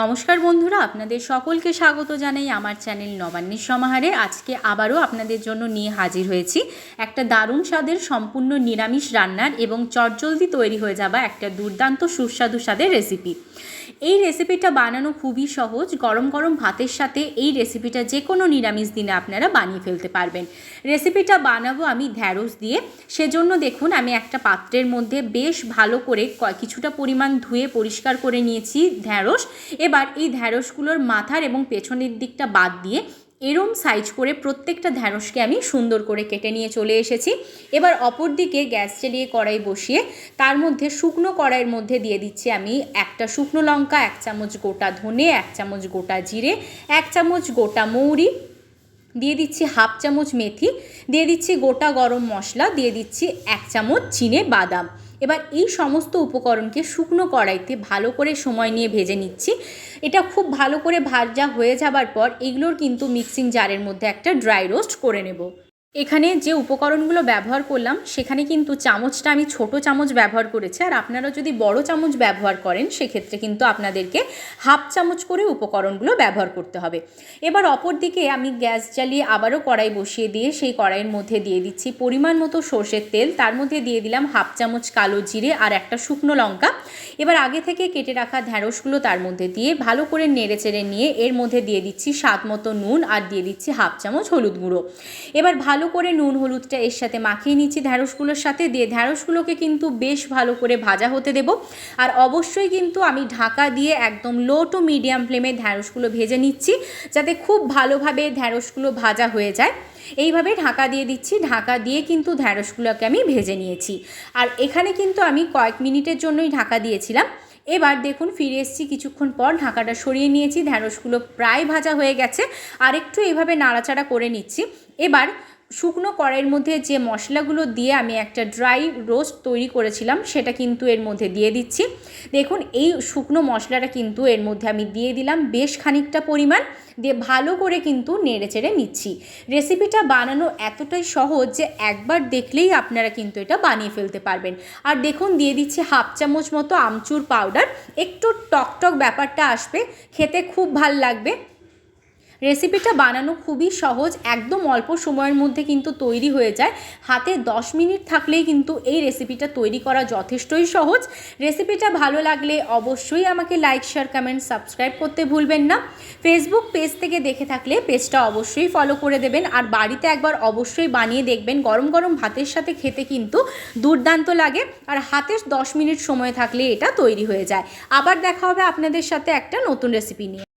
নমস্কার বন্ধুরা, আপনাদের সকলকে স্বাগত জানাই আমার চ্যানেল নবান্নের সমাহারে। আজকে আবারও আপনাদের জন্য নিয়ে হাজির হয়েছি একটা দারুণ স্বাদের সম্পূর্ণ নিরামিষ রান্নার এবং চটজলদি তৈরি হয়ে যাওয়া একটা দুর্দান্ত সুস্বাদু স্বাদের রেসিপি এই রেসিপিটা বানানো খুবই সহজ, গরম গরম ভাতের সাথে এই রেসিপিটা যে কোনো নিরামিষ দিনে আপনারা বানিয়ে ফেলতে পারবেন। রেসিপিটা বানাবো আমি ঢ্যাঁড়স দিয়ে। সেজন্য দেখুন, আমি একটা পাত্রের মধ্যে বেশ ভালো করে কিছুটা পরিমাণ ধুয়ে পরিষ্কার করে নিয়েছি ঢ্যাঁড়স এবার এই ঢ্যাঁড়সগুলোর মাথার এবং পেছনের দিকটা বাদ দিয়ে এরম সাইজ করে প্রত্যেকটা ঢ্যাঁড়সকে আমি সুন্দর করে কেটে নিয়ে চলে এসেছি। এবার অপর দিকে গ্যাস চালিয়ে কড়াই বসিয়ে তার মধ্যে শুকনো কড়াইয়ের মধ্যে দিয়ে দিচ্ছি আমি একটা শুকনো লঙ্কা, এক চামচ গোটা ধনে, এক চামচ গোটা জিরে, এক চামচ গোটা মৌরি, দিয়ে দিচ্ছি হাফ চামচ মেথি, দিয়ে দিচ্ছি গোটা গরম মশলা, দিয়ে দিচ্ছি এক চামচ চিনে বাদাম। এবার এই সমস্ত উপকরণকে শুকনো কড়াইতে ভালো করে সময় নিয়ে ভেজে নিচ্ছি। এটা খুব ভালো করে ভাজা হয়ে যাবার পর এগুলোর কিন্তু মিক্সিং জারের মধ্যে একটা ড্রাই রোস্ট করে নেব। এখানে যে উপকরণগুলো ব্যবহার করলাম, সেখানে কিন্তু চামচটা আমি ছোট চামচ ব্যবহার করেছি। আর আপনারা যদি বড় চামচ ব্যবহার করেন, সেক্ষেত্রে কিন্তু আপনাদেরকে হাফ চামচ করে উপকরণগুলো ব্যবহার করতে হবে। এবার অপর দিকে আমি গ্যাস জ্বালিয়ে আবারও কড়াই বসিয়ে দিয়ে সেই কড়াইয়ের মধ্যে দিয়ে দিচ্ছি পরিমাণ মতো সর্ষের তেল। তার মধ্যে দিয়ে দিলাম হাফ চামচ কালো জিরে আর একটা শুকনো লঙ্কা। এবার আগে থেকে কেটে রাখা ঢ্যাঁড়সগুলো তার মধ্যে দিয়ে ভালো করে নেড়ে চেড়ে নিয়ে এর মধ্যে দিয়ে দিচ্ছি স্বাদ মতো নুন আর দিয়ে দিচ্ছি হাফ চামচ হলুদ গুঁড়ো। এবার ভালো করে নুন, হলুদটা এর সাথে মাখিয়ে নিচ্ছি। ঢ্যাঁড়সগুলোর সাথে দিয়ে ঢ্যাঁড়সগুলোকে কিন্তু বেশ ভালো করে ভাজা হতে দেব। আর অবশ্যই কিন্তু আমি ঢাকা দিয়ে একদম লো টু মিডিয়াম ফ্লেমে ঢ্যাঁড়সগুলো ভেজে নিচ্ছি, যাতে খুব ভালোভাবে ঢ্যাঁড়সগুলো ভাজা হয়ে যায়। এইভাবে ঢাকা দিয়ে দিচ্ছি। ঢাকা দিয়ে কিন্তু ঢ্যাঁড়সগুলোকে আমি ভেজে নিয়েছি। আর এখানে কিন্তু আমি কয়েক মিনিটের জন্যই ঢাকা দিয়েছিলাম। এবার দেখুন, ফিরে এসেছি। কিছুক্ষণ পর ঢাকাটা সরিয়ে নিয়েছি। ঢ্যাঁড়সগুলো প্রায় ভাজা হয়ে গেছে। আর একটু এইভাবে নাড়াচাড়া করে নিচ্ছি। এবার শুকনো কড়াইয়ের মধ্যে যে মশলাগুলো দিয়ে আমি একটা ড্রাই রোস্ট তৈরি করেছিলাম, সেটা কিন্তু এর মধ্যে দিয়ে দিচ্ছি। দেখুন, এই শুকনো মশলাটা কিন্তু এর মধ্যে আমি দিয়ে দিলাম বেশ খানিকটা পরিমাণ, দিয়ে ভালো করে কিন্তু নেড়ে চেড়ে নিচ্ছি। রেসিপিটা বানানো এতটাই সহজ যে একবার দেখলেই আপনারা কিন্তু এটা বানিয়ে ফেলতে পারবেন। আর দেখুন, দিয়ে দিচ্ছি হাফ চামচ মতো আমচুর পাউডার। একটু টকটক ব্যাপারটা আসবে, খেতে খুব ভালো লাগবে। রেসিপিটা বানানো খুবই সহজ, একদম অল্প সময়ের মধ্যে কিন্তু তৈরি হয়ে যায়। হাতে 10 মিনিট থাকলেই কিন্তু এই রেসিপিটা তৈরি করা যথেষ্টই সহজ। রেসিপিটা ভালো লাগলে অবশ্যই আমাকে লাইক শেয়ার কমেন্ট সাবস্ক্রাইব করতে ভুলবেন না। ফেসবুক পেজ থেকে দেখে থাকলে পেজটা অবশ্যই ফলো করে দেবেন। আর বাড়িতে একবার অবশ্যই বানিয়ে দেখবেন, গরম গরম ভাতের সাথে খেতে কিন্তু দুর্দান্ত লাগে। আর হাতে 10 মিনিট সময় থাকলে এটা তৈরি হয়ে যায়। আবার দেখা হবে আপনাদের সাথে একটা নতুন রেসিপি নিয়ে।